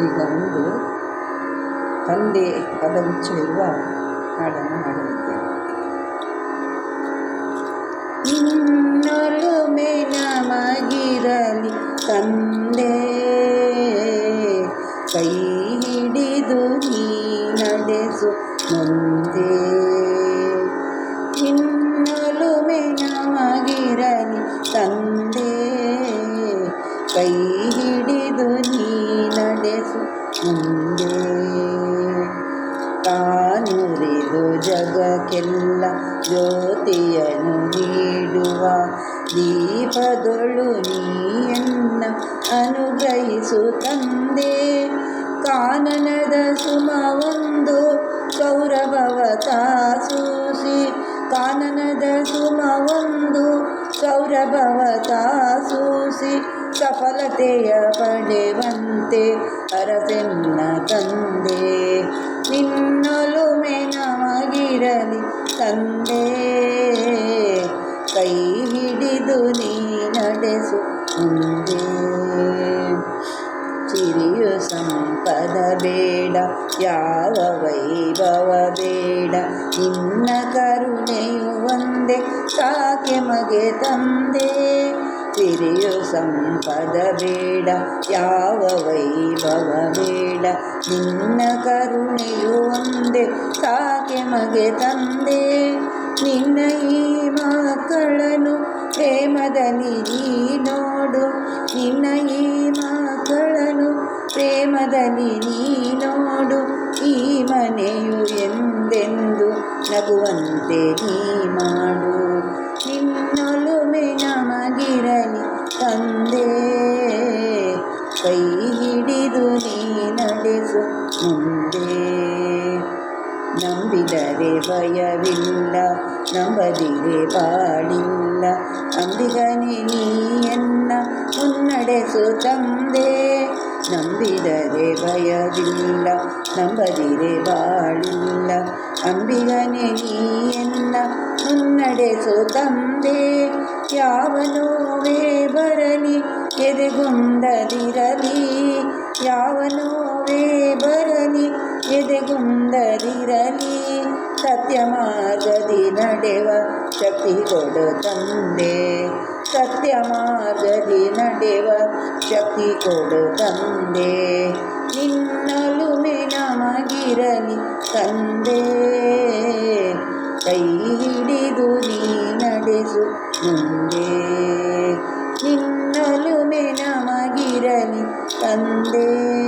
ಇಂದು ತಂದೆ ಪದವಿಚ್ಚಿರುವ ಹಾಡನ್ನು ಹಾಡಲಿದ್ದೇನೆ ಇನ್ನೊಲುಮೆ ನಮಗಿರಲಿ ತಂದೆ ಕೈ ಹಿಡಿದು ನೀ ನಡೆಸು ಮುಂದೆ ಇನ್ನೊಲುಮೆ ನಮಗಿರಲಿ ತಂದೆ ಕೈ ಹಿಡಿದು ನೀ ನಡೆಸು ಮುಂದೆ ತಾನುರಿದು ಜಗಕ್ಕೆಲ್ಲ ಜ್ಯೋತಿಯನ್ನು ನೀಡುವ ದೀಪದೊಳು ನೀಯನ್ನ ಅನುಗ್ರಹಿಸು ತಂದೆ. ಕಾನನದ ಸುಮವೊಂದು ಕೌರವವ ತಾಸೂಸಿ ಕಾನನದ ಸುಮವೊಂದು ಸೌರಭವ ತಾಸೂಸಿ ಸಫಲತೆಯ ಪಡೆವಂತೆ ಅರಸೆನ್ನ ತಂದೆ. ನಿನ್ನೊಲುಮೆ ನಮಗಿರಲಿ ತಂದೆ. ಕೈ ಹಿಡಿದು ನೀ ನಡೆಸು ಮುಂದೆ. ಚಿರಿಯು ಸಂಪದ ಬೇಡ, ಯಾವ ವೈಭವ ಬೇಡ. ನಿನ್ನ ಕರುಣೆಯು ಮಗೆ ತಂದೆ. ಸಿರಿಯು ಸಂಪದ ಬೇಡ, ಯಾವ ವೈಭವ ಬೇಡ. ನಿನ್ನ ಕರುಣೆಯು ಒಂದೆ, ಸಾಕೆ ಮಗೆ ತಂದೆ. ನಿನ್ನ ಈ ಮಕ್ಕಳನ್ನು ಪ್ರೇಮದಲ್ಲಿ ನೋಡು. ನಿನ್ನ ಈ ಮಕ್ಕಳನ್ನು ಪ್ರೇಮದಲ್ಲಿ ನೀ ನೋಡು. ಈ ಮನೆಯು ಎಂದೆಂದು ನಗುವಂತೆ ನೀ ನೀ ನಡೆಸು ಮುಂದೆ ನಂಬಿದರೆ ಭಯವಿಲ್ಲ ನಂಬದಿರೆ ಬಾಳಿಲ್ಲ ಅಂಬಿಗನೆ ನೀಯನ್ನ ಮುನ್ನಡೆಸು ತಂದೆ ನಂಬಿದರೆ ಭಯವಿಲ್ಲ ನಂಬದಿರೆ ಬಾಳಿಲ್ಲ ಅಂಬಿಗನೆ ನೀಯನ್ನ ಮುನ್ನಡೆಸು ತಂದೆ ಯಾವ ನೋವೇ ಬರಲಿ ಎದೆಗುಂದದಿರಲಿ ಯಾವ ನೋವೇ ಬರಲಿ ಎದೆಗುಂದರಿರಲಿ ಸತ್ಯ ಮಾರ್ಗದಿ ನಡೆವ ಶಕ್ತಿ ಕೊಡು ತಂದೆ. ಸತ್ಯ ಮಾರ್ಗದಿ ನಡೆವ ಶಕ್ತಿ ಕೊಡು ತಂದೆ. ನಿನ್ನಲುಮೆ ನಮಗಿರಲಿ ತಂದೆ. ಕೈ ಹಿಡಿದು ನೀ ನಡೆಸು ಮುಂದೆ. ನಿನ್ನಲುಮೆ ನಮಗಿರಲಿ